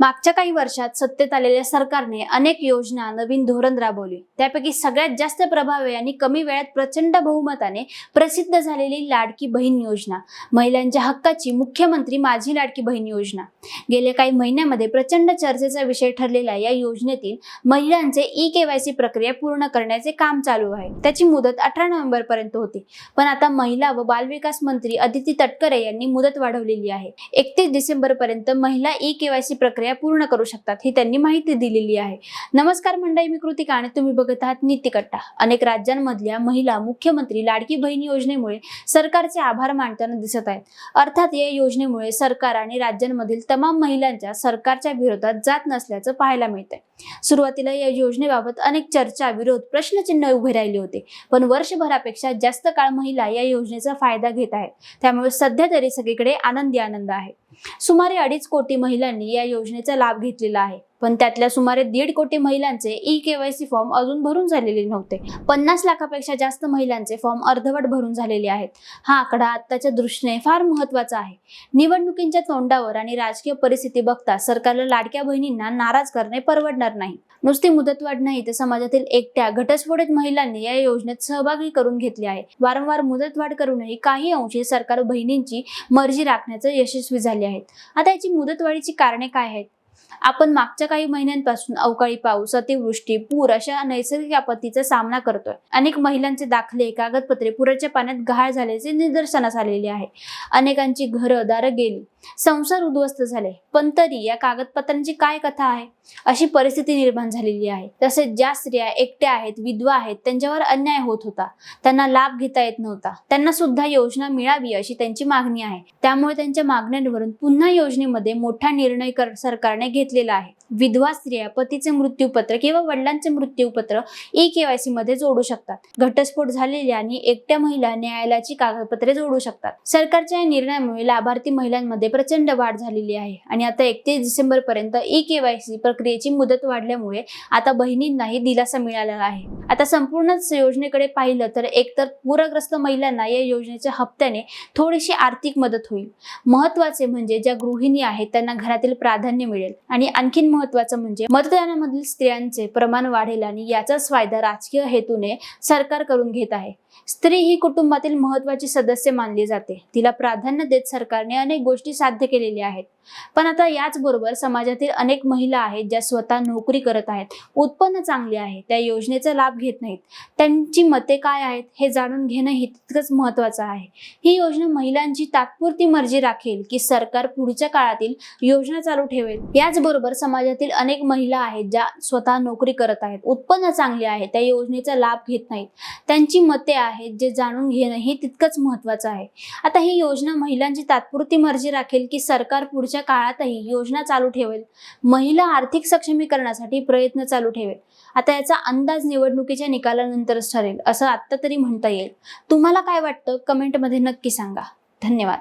मागच्या काही वर्षात सत्तेत आलेल्या सरकारने अनेक योजना नवीन धोरण राबवली. त्यापैकी सगळ्यात जास्त प्रभावी आणि कमी वेळात प्रचंड बहुमताने प्रसिद्ध झालेली लाडकी बहीण योजना. महिलांच्या हक्काची मुख्यमंत्री माझी लाडकी बहीण योजना. गेल्या काही महिन्यामध्ये प्रचंड चर्चेचा विषय ठरलेल्या या योजनेतील महिलांचे ई केवायसी प्रक्रिया पूर्ण करण्याचे काम चालू आहे. त्याची मुदत अठरा नोव्हेंबर पर्यंत होती. पण आता महिला व बालविकास मंत्री अदिती तटकरे यांनी मुदत वाढवलेली आहे. एकतीस डिसेंबर पर्यंत महिला ई केवायसी प्रक्रिया पूर्ण करू शकतात ही त्यांनी माहिती दिलेली आहे. नमस्कार मंडळी मी कृतिका आणि तुम्ही बघत आहात नीतिकट्टा. अनेक राज्यांमधल्या महिला मुख्यमंत्री लाडकी बहीण योजनेमुळे सरकारचे आभार मानताना दिसत आहेत. अर्थात या योजनेमुळे सरकार आणि राज्यांमधील तमाम महिलांच्या सरकारच्या विरोधात जात नसल्याचं पाहायला मिळतंय. सुरुवातीला या योजनेबाबत अनेक चर्चा विरोध प्रश्नचिन्ह उभे राहिले होते. पण वर्षभरापेक्षा जास्त काळ महिला या योजनेचा फायदा घेत आहेत. त्यामुळे सध्या तरी सगळीकडे आनंदी आनंद आहे. सुमारे अडीच कोटी महिलांनी या योजनेचा लाभ घेतलेला आहे. पण त्यातल्या सुमारे दीड कोटी महिलांचे ई केवायसी फॉर्म अजून भरून झालेले नव्हते. पन्नास लाखापेक्षा जास्त महिलांचे फॉर्म अर्धवट भरून झालेले आहेत. हा आकडा आत्ताच्या दृष्टीने फार महत्त्वाचा आहे. निवडणुकींच्या तोंडावर आणि राजकीय परिस्थिती बघता सरकारला लाडक्या बहिणींना नाराज करणे परवडणार नाही नुसती मुदतवाढ नाही तर समाजातील एकट्या घटस्फोटित महिलांनी या योजनेत सहभागी करून घेतले आहे. वारंवार मुदतवाढ करूनही काही अंशी सरकार बहिणींची मर्जी राखण्याचं यशस्वी झाले आहेत. आता याची मुदतवाढीची कारणे काय आहेत? आपण मागच्या काही महिन्यांपासून अवकाळी पाऊस अतिवृष्टी पूर अशा नैसर्गिक आपत्तीचा सामना करतोय. अनेक महिलांचे दाखले कागदपत्रे पुराच्या पाण्यात गहाळ झाल्याचे निदर्शनास आलेले आहे. अनेकांची घरं दारं गेली. संसार उद्ध्वस्त झाले. पण तरी या कागदपत्रांची काय कथा आहे? अशी परिस्थिती निर्माण झालेली आहे. तसेच ज्या स्त्रिया एकट्या आहेत विधवा आहेत त्यांच्यावर अन्याय होत होता. त्यांना लाभ घेता येत नव्हता. त्यांना सुद्धा योजना मिळावी अशी त्यांची मागणी आहे. त्यामुळे त्यांच्या मागण्यांवरून पुन्हा योजनेमध्ये मोठा निर्णय कर सरकारने घेतलेला आहे. विधवा स्त्रिया पतीचे मृत्यूपत्र किंवा वडिलांचे मृत्यूपत्र ई केवायसी मध्ये जोडू शकतात. घटस्फोट झालेल्या आणि एकट्या महिला न्यायालयाची कागदपत्रे जोडू शकतात. सरकारच्या या निर्णयामुळे लाभार्थी महिलांमध्ये प्रचंड वाढ झालेली आहे आणि आता एकतीस डिसेंबर पर्यंत ई केवायसी प्रक्रियेची मुदत वाढल्यामुळे आता बहिणींनाही दिलासा मिळालेला आहे. आता संपूर्ण योजनेकडे पाहिलं तर एकतर पूरग्रस्त महिलांना या योजनेच्या हप्त्याने थोडीशी आर्थिक मदत होईल. महत्त्वाचे म्हणजे ज्या गृहिणी आहेत त्यांना घरातील प्राधान्य मिळेल आणि आणखीन महत्वाचं म्हणजे मतदानामधील स्त्रियांचे प्रमाण वाढेल आणि याचाच फायदा राजकीय हेतूने सरकार करून घेत आहे. स्त्री ही कुटुंबातील महत्वाची सदस्य मानली जाते. तिला प्राधान्य देत सरकारने अनेक गोष्टी साध्य केलेल्या आहेत. पण आता याचबरोबर समाजातील अनेक महिला आहेत ज्या स्वतः नोकरी करत आहेत उत्पन्न चांगले आहे त्या योजनेचा लाभ घेत नाहीत. त्यांची मते काय आहेत हे जाणून घेणं हे तितकंच महत्वाचं आहे. ही योजना महिलांची तात्पुरती मर्जी राखेल की सरकार पुढच्या काळातील योजना चालू ठेवेल. याचबरोबर समाजातील अनेक महिला आहेत ज्या स्वतः नोकरी करत आहेत उत्पन्न चांगले आहे त्या योजनेचा लाभ घेत नाहीत. त्यांची मते आहेत जे जाणून घेणं हे तितकंच महत्वाचं आहे. आता ही योजना महिलांची तात्पुरती मर्जी राखेल की सरकार पुढच्या काळातही योजना चालू ठेवेल? महिला आर्थिक सक्षमीकरणासाठी प्रयत्न चालू ठेवेल. आता याचा अंदाज निवडणुकीच्या निकालानंतरच ठरेल असं आत्ता तरी म्हणता येईल. तुम्हाला काय वाटतं? कमेंटमध्ये नक्की सांगा. धन्यवाद.